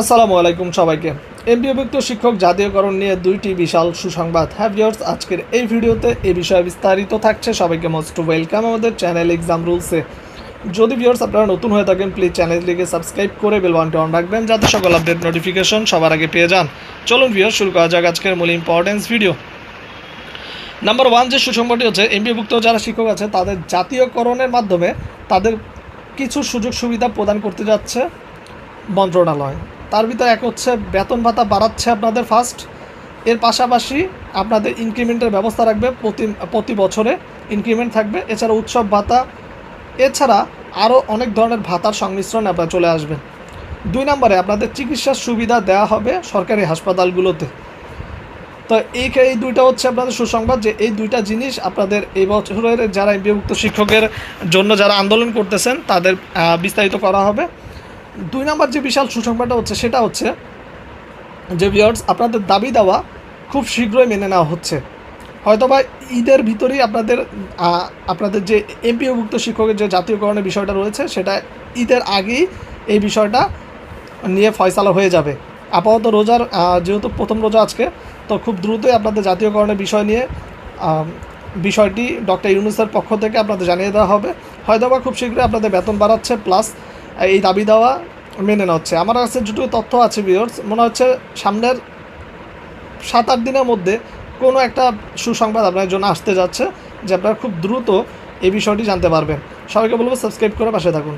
আসসালামু আলাইকুম সবাইকে। এমপিওভুক্ত শিক্ষক জাতীয়করণ নিয়ে দুইটি বিশাল সুসংবাদ। হ্যাভ ইয়ার্স আজকের এই ভিডিওতে এই বিষয়ে বিস্তারিত থাকছে। সবাইকে মোস্ট ওয়েলকাম। আমাদের চ্যানেল এক্সাম রুলসে। যদি ভিউয়ার্স আপনারা নতুন হয়ে থাকেন, প্লিজ চ্যানেলটিকে সাবস্ক্রাইব করে বেল বাটনটি অন রাখবেন, যাতে সকল আপডেট নোটিফিকেশন সবার আগে পেয়ে যান। চলুন ভিউয়ার্স, শুরু করা যাক আজকের মূল ইম্পর্টেন্স ভিডিও নাম্বার ওয়ান যে সুসংবাদটি হচ্ছে এমপিভুক্ত যারা শিক্ষক আছে, তাদের জাতীয়করণের মাধ্যমে তাদের কিছু সুযোগ সুবিধা প্রদান করতে যাচ্ছে মন্ত্রণালয়। তার ভিতরে এক হচ্ছে বেতন ভাতা বাড়াচ্ছে আপনাদের ফার্স্ট এর পাশাপাশি আপনাদের ইনক্রিমেন্টের ব্যবস্থা রাখবে প্রতি প্রতি বছরে ইনক্রিমেন্ট থাকবে। এছাড়া উৎসব ভাতা, এছাড়া আরও অনেক ধরনের ভাতার সংমিশ্রণ আপনার চলে আসবে দুই নম্বরে আপনাদের চিকিৎসার সুবিধা দেওয়া হবে সরকারি হাসপাতালগুলোতে। তো এই এই দুইটা হচ্ছে আপনাদের সুসংবাদ যে এই দুইটা জিনিস আপনাদের এই বছরের যারা এমবিভুক্ত শিক্ষকের জন্য যারা আন্দোলন করতেছেন, তাদের বিস্তারিত করা হবে। দুই নম্বর যে বিশাল সুসংবাদটা হচ্ছে, সেটা হচ্ছে যে ভিওর্স আপনাদের দাবি দেওয়া খুব শীঘ্রই মেনে নেওয়া হচ্ছে। হয়তোবা ঈদের ভিতরেই আপনাদের আপনাদের যে এমপিওভুক্ত শিক্ষকের যে জাতীয়করণের বিষয়টা রয়েছে, সেটা ঈদের আগেই এই বিষয়টা নিয়ে ফয়সালা হয়ে যাবে। আপাতত রোজার যেহেতু প্রথম রোজা আজকে, তো খুব দ্রুতই আপনাদের জাতীয়করণের বিষয় নিয়ে বিষয়টি ডক্টর ইউনুসের পক্ষ থেকে আপনাদের জানিয়ে দেওয়া হবে। হয়তোবা খুব শীঘ্রই আপনাদের বেতন বাড়াচ্ছে, প্লাস এই দাবি দেওয়া মেনে হচ্ছে। আমার কাছে যেটুকু তথ্য আছে বিয়র্স মনে হচ্ছে সামনের সাত আট দিনের মধ্যে কোনো একটা সুসংবাদ আপনার জন্য আসতে যাচ্ছে যে আপনারা খুব দ্রুত এই বিষয়টি জানতে পারবেন। সবাইকে বলব সাবস্ক্রাইব করে পাশে থাকুন।